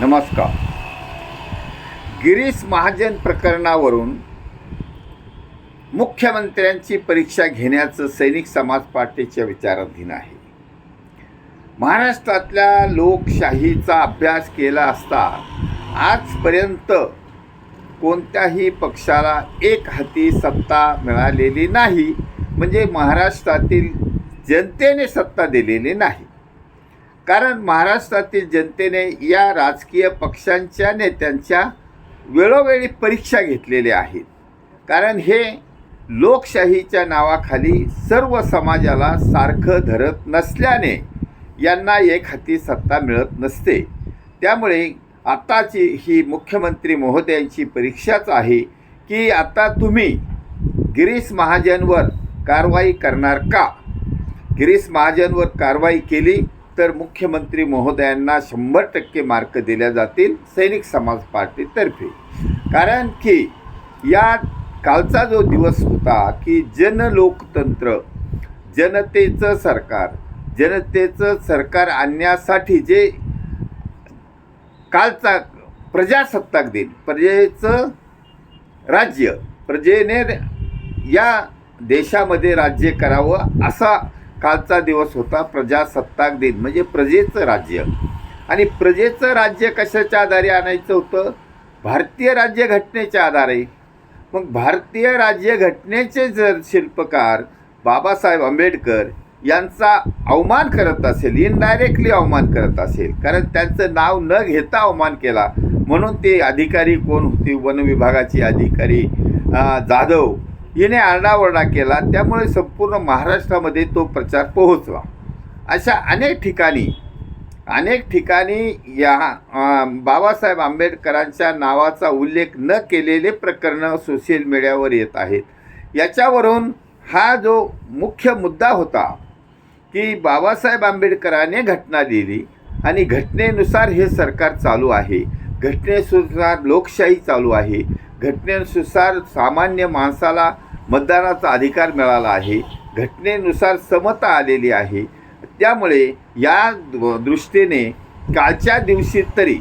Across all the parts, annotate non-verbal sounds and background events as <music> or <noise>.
नमस्कार. गिरीश महाजन प्रकरणावरून मुख्यमंत्र्यांची परीक्षा घेण्याचं सैनिक समाज पार्टीच्या विचाराधीन आहे. महाराष्ट्रातल्या लोकशाहीचा अभ्यास केला असता आजपर्यंत कोणत्याही पक्षाला एक हाती सत्ता मिळालेली नाही. म्हणजे महाराष्ट्रातील जनतेने सत्ता दिलेली नाही. कारण महाराष्ट्रातील जनतेने या राजकीय पक्षांच्या नेत्यांच्या वेळोवेळी परीक्षा घेतलेल्या आहेत. कारण हे लोकशाहीच्या नावाखाली सर्व समाजाला सारखं धरत नसल्याने यांना एक हाती सत्ता मिळत नसते. त्यामुळे आत्ताची ही मुख्यमंत्री महोदयांची परीक्षाच आहे की आता तुम्ही गिरीश महाजनवर कारवाई करणार का? गिरीश महाजनवर कारवाई केली तर मुख्यमंत्री महोदयांना शंभर टक्के मार्क दिल्या जातील सैनिक समाज पार्टीतर्फे. कारण की या कालचा जो दिवस होता की जनलोकतंत्र जनतेचं सरकार जनतेचं सरकार आणण्यासाठी जे कालचा प्रजासत्ताक दिन प्रजेचं राज्य प्रजेने या देशामध्ये राज्य करावं असा कालचा दिवस होता प्रजासत्ताक दिन म्हणजे प्रजेचं राज्य. आणि प्रजेचं राज्य कशाच्या आधारे आणायचं होतं? भारतीय राज्यघटनेच्या आधारे. मग भारतीय राज्यघटनेचे जर शिल्पकार बाबासाहेब आंबेडकर यांचा अवमान करत असेल इनडायरेक्टली अवमान करत असेल कारण त्यांचं नाव न घेता अवमान केला म्हणून ते अधिकारी कोण होती? वन विभागाचे अधिकारी जाधव. हिने आरडाओरडा केला. त्यामुळे संपूर्ण महाराष्ट्रामध्ये तो प्रचार पोहोचला. अशा अनेक ठिकाणी अनेक ठिकाणी या बाबासाहेब आंबेडकरांच्या नावाचा उल्लेख न केलेले प्रकरणं सोशल मीडियावर येत आहेत. याच्यावरून हा जो मुख्य मुद्दा होता की बाबासाहेब आंबेडकरांनी घटना दिली आणि घटनेनुसार हे सरकार चालू आहे. घटनेनुसार लोकशाही चालू आहे. घटनेनुसार सामान्य माणसाला मतदानाचा अधिकार मिळाला आहे. घटनेनुसार समता आलेली आहे. त्यामुळे या दृष्टीने कालच्या दिवशी तरी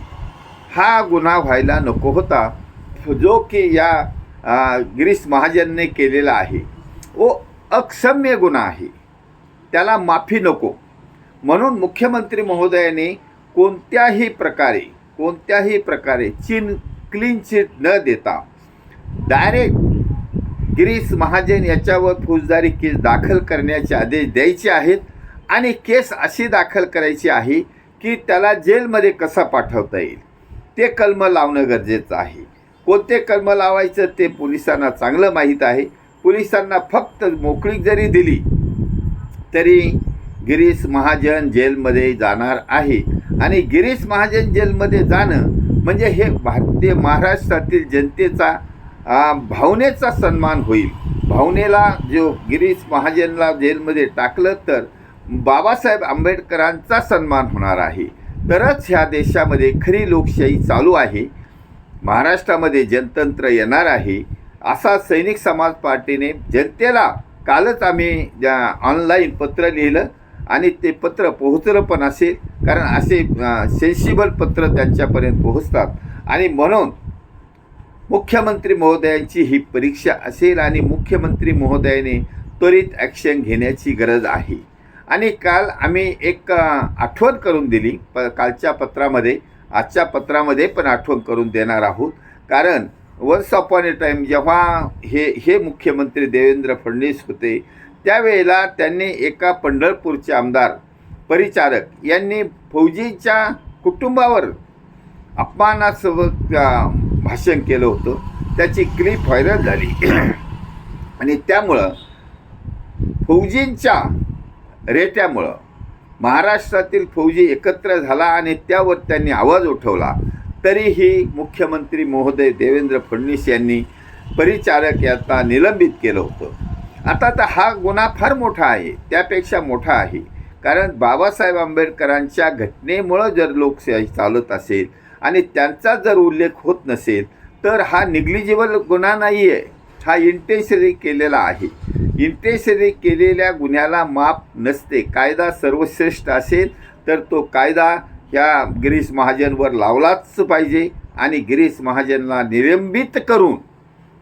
हा गुन्हा व्हायला नको होता. जो की या गिरीश महाजनने केलेला आहे. व अक्षम्य गुन्हा आहे. त्याला माफी नको. म्हणून मुख्यमंत्री महोदयाने कोणत्याही प्रकारे कोणत्याही प्रकारे चीन क्लीन चिट न देता डायरेक्ट गिरीश महाजन याच्यावर फौजदारी केस दाखल करण्याचे आदेश द्यायचे आहेत आणि केस अशी दाखल करायची आहे की त्याला जेलमध्ये कसा पाठवता येईल? ते कलम लावणं गरजेचं आहे. कोणते कलम लावायचं ते पोलिसांना चांगलं माहीत आहे. पोलिसांना फक्त मोकळीक जरी दिली तरी गिरीश महाजन जेलमध्ये जाणार आहे. आणि गिरीश महाजन जेलमध्ये जाणं म्हणजे हे भारतीय महाराष्ट्रातील जनतेचा भावनेचा सन्मान होईल. भावनेला जो गिरीश महाजनला जेलमध्ये टाकलं तर बाबासाहेब आंबेडकरांचा सन्मान होणार आहे. तरच ह्या देशामध्ये खरी लोकशाही चालू आहे. महाराष्ट्रामध्ये जनतंत्र येणार आहे. असा सैनिक समाज पार्टीने जनतेला कालच आम्ही ऑनलाईन पत्र लिहिलं आणि ते पत्र पोहोचलं पण असेल. कारण असे सेन्सिबल पत्र त्यांच्यापर्यंत पोहोचतात. आणि म्हणून मुख्यमंत्री महोदयांची ही परीक्षा असेल आणि मुख्यमंत्री महोदयाने त्वरित ॲक्शन घेण्याची गरज आहे. आणि काल आम्ही एक आठवण करून दिली. प कालच्या पत्रामध्ये आजच्या पत्रामध्ये पण आठवण करून देणार आहोत. कारण वन्स अपॉन ए टाईम जेव्हा हे हे मुख्यमंत्री देवेंद्र फडणवीस होते त्यावेळेला त्यांनी एका पंढरपूरचे आमदार परिचारक यांनी फौजीच्या कुटुंबावर अपमानासोबत भाषण केलं होतं. त्याची क्लिप व्हायरल झाली. <clears throat> आणि त्यामुळं फौजींच्या रेट्यामुळं महाराष्ट्रातील फौजी एकत्र झाला आणि त्यावर त्यांनी आवाज उठवला. तरीही मुख्यमंत्री महोदय देवेंद्र फडणवीस यांनी परिचारक यांना निलंबित केलं होतं. आता तर हा गुन्हा फार मोठा आहे. त्यापेक्षा मोठा आहे. कारण बाबासाहेब आंबेडकरांच्या घटनेमुळं जर लोकशाही चालत असेल आणि त्यांचा जर उल्लेख होत नसेल तर हा निग्लिजिबल गुन्हा नाही आहे हा इंटेन्शनली केलेला आहे. इंटेन्शनली केलेल्या गुन्ह्याला माप नसते. कायदा सर्वश्रेष्ठ असेल तर तो कायदा ह्या गिरीश महाजनवर लावलाच पाहिजे आणि गिरीश महाजनला निलंबित करून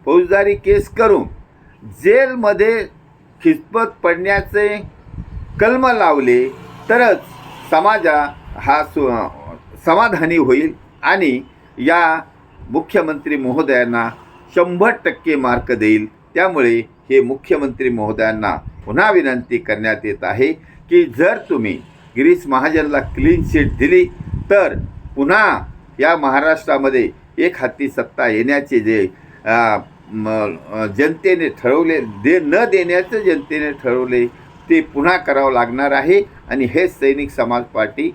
फौजदारी केस करून जेलमध्ये खिचपत पडण्याचे कलम लावले तरच समाजा हा सु समाधानी होईल. आणि या मुख्यमंत्री महोदयांना शंभर टक्के मार्क देईल. त्यामुळे हे मुख्यमंत्री महोदयांना पुन्हा विनंती करण्यात येत आहे की जर तुम्ही गिरीश महाजनला क्लीन शीट दिली तर पुन्हा या महाराष्ट्रामध्ये एक हाती सत्ता येण्याचे जे जनतेने ठरवले दे न देण्याचं जनतेने ठरवले ते पुन्हा करावं लागणार आहे. आणि हे सैनिक समाज पार्टी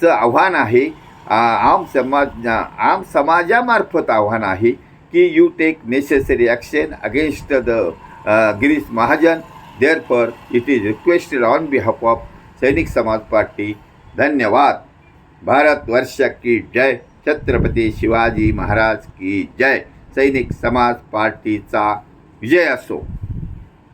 चं आव्हान आहे आम समाज आम समाजामार्फत आव्हान आहे की you take necessary action against the Girish Mahajan. There for it is requested on behalf of Sainik Samaj party. धन्यवाद. भारतवर्ष की जय. छत्रपती शिवाजी महाराज की जय. सैनिक समाज पार्टीचा विजय असो.